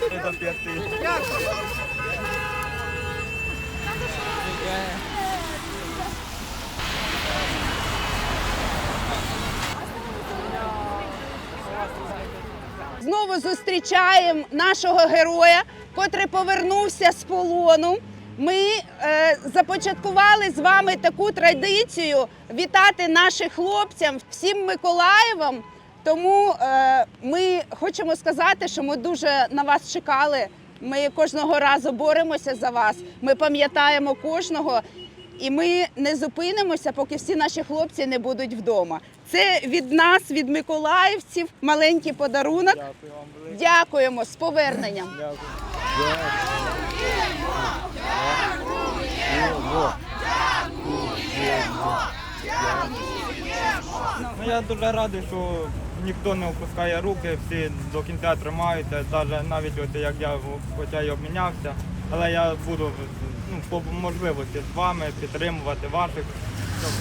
До п'яти. Знову зустрічаємо нашого героя, котрий повернувся з полону. Ми е, започаткували з вами таку традицію вітати наших хлопцям всім Миколаєвом. Тому е, ми хочемо сказати, що ми дуже на вас чекали. Ми кожного разу боремося за вас. Ми пам'ятаємо кожного, і ми не зупинимося, поки всі наші хлопці не будуть вдома. Це від нас, від миколаївців, маленький подарунок. Дякую вам велике. Дякуємо з поверненням. Дякую. Ну, я дуже радий, що ніхто не опускає руки, всі до кінця тримаються, навіть, навіть от як я хоча й обмінявся, але я буду ну, по можливості з вами підтримувати ваших. щоб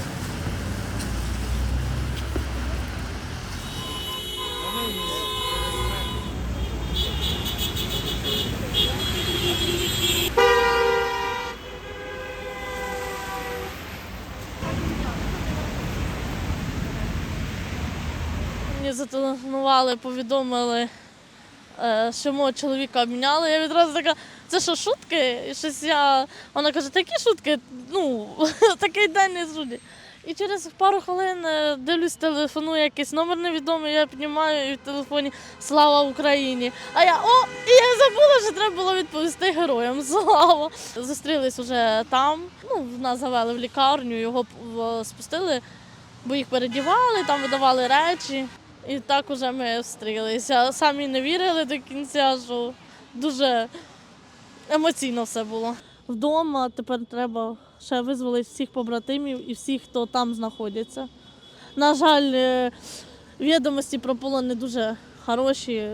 зателефонували, повідомили, е, що мого чоловіка обміняли. Я відразу така, це що, шутки? І щось я. Вона каже, такі шутки, ну, такий день не зруді. І через пару хвилин е, дивлюсь, телефонує якийсь номер невідомий, я піднімаю і в телефоні Слава Україні. А я о, і я забула, що треба було відповісти героям. Слава! Зустрілись уже там. Ну, нас завели в лікарню, його е, спустили, бо їх передівали, там видавали речі. І так уже ми встрілися. Самі не вірили до кінця, що дуже емоційно все було. Вдома тепер треба ще визволити всіх побратимів і всіх, хто там знаходиться. На жаль, е, відомості про полон не дуже хороші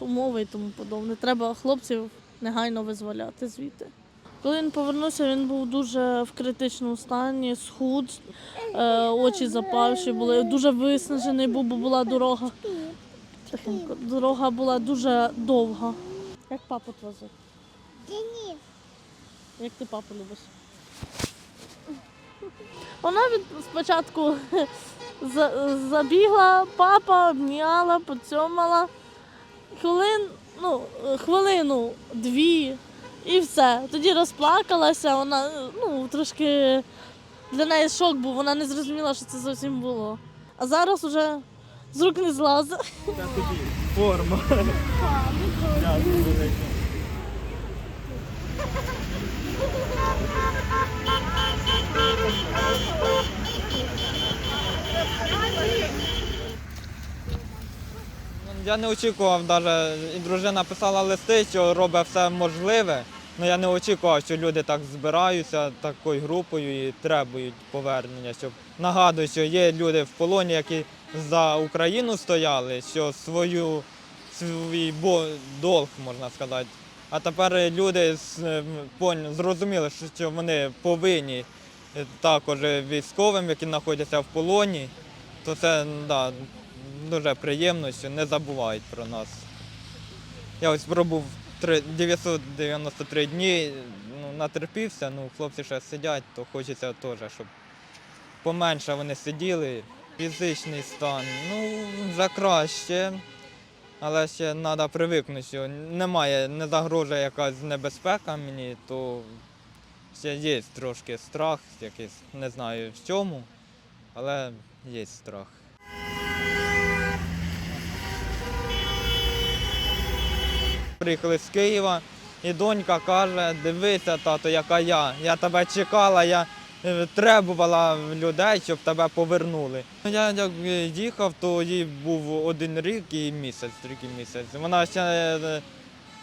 умови і тому подобне. Треба хлопців негайно визволяти звідти. Коли він повернувся, він був дуже в критичному стані, схуд, е, очі запавші були, дуже виснажений був, бо була дорога. Тихенько, дорога була дуже довга. Як папу твози? Денис. Як ти папу любиш? Вона від спочатку забігла, папа обняла, поцьомала. Хвилин, ну, хвилину, дві і все. Тоді розплакалася, вона ну, трошки для неї шок був, вона не зрозуміла, що це зовсім було. А зараз уже з рук не злазить. Форма. Дякую Я не очікував, навіть і дружина писала листи, що робить все можливе. Ну я не очікував, що люди так збираються такою групою і требують повернення. Щоб нагадую, що є люди в полоні, які за Україну стояли, що свою свій долг можна сказати. А тепер люди е, зрозуміли, що- що вони повинні е, також військовим, які знаходяться в полоні, то це да, дуже приємно, що не забувають про нас. Я ось пробув 993 дні, ну, натерпівся, ну, хлопці ще сидять, то хочеться теж, щоб поменше вони сиділи. Фізичний стан, ну, вже краще, але ще треба привикнути, що немає, не загрожує якась небезпека мені, то ще є трошки страх, якийсь, не знаю в чому, але є страх. Приїхали з Києва, і донька каже, дивися, тато, яка я. Я тебе чекала, я е, требувала людей, щоб тебе повернули. Я як їхав, то їй був один рік і місяць, рік і місяць. Вона ще е,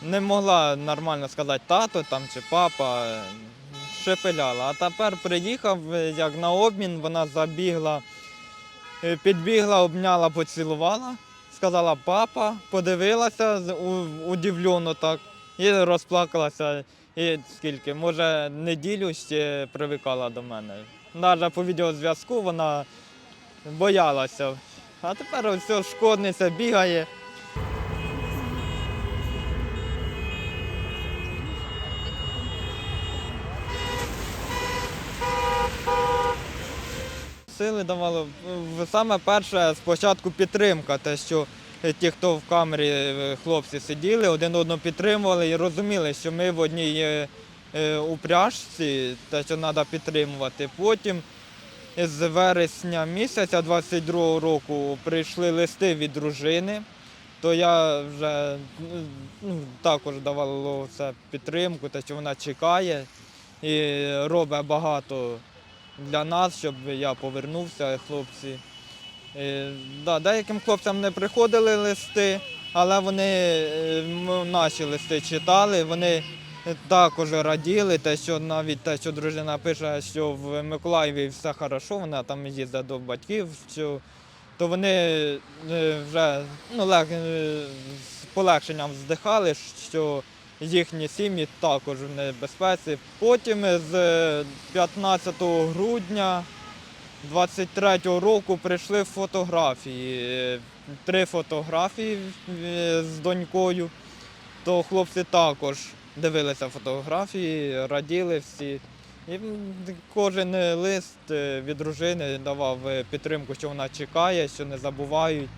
не могла нормально сказати тато там чи папа, е, шепеляла. А тепер приїхав, як на обмін, вона забігла, підбігла, обняла, поцілувала. Сказала папа, подивилася удивлено так і розплакалася. І скільки, може, неділю ще привикала до мене. Навіть по відеозв'язку вона боялася. А тепер ця шкодниця бігає. Хвалили, давали. В- Саме перше спочатку підтримка, те, що ті, хто в камері е, хлопці сиділи, один одного підтримували і розуміли, що ми в одній е, е, упряжці, те, що треба підтримувати. Потім з вересня місяця 22-го року прийшли листи від дружини, то я вже ну, також давала це підтримку, те, що вона чекає і робить багато для нас, щоб я повернувся, хлопці. Е, да, деяким хлопцям не приходили листи, але вони е, наші листи читали, вони також раділи, те, що навіть те, що дружина пише, що в Миколаєві все хорошо, вона там їздить до батьків, що, то вони е, вже ну, е, з полегшенням здихали, що їхні сім'ї також в небезпеці. Потім з е, 15 грудня 23-го року прийшли фотографії. Е, Три фотографії е, з донькою. То хлопці також дивилися фотографії, раділи всі. І кожен лист е, від дружини давав е, підтримку, що вона чекає, що не забувають.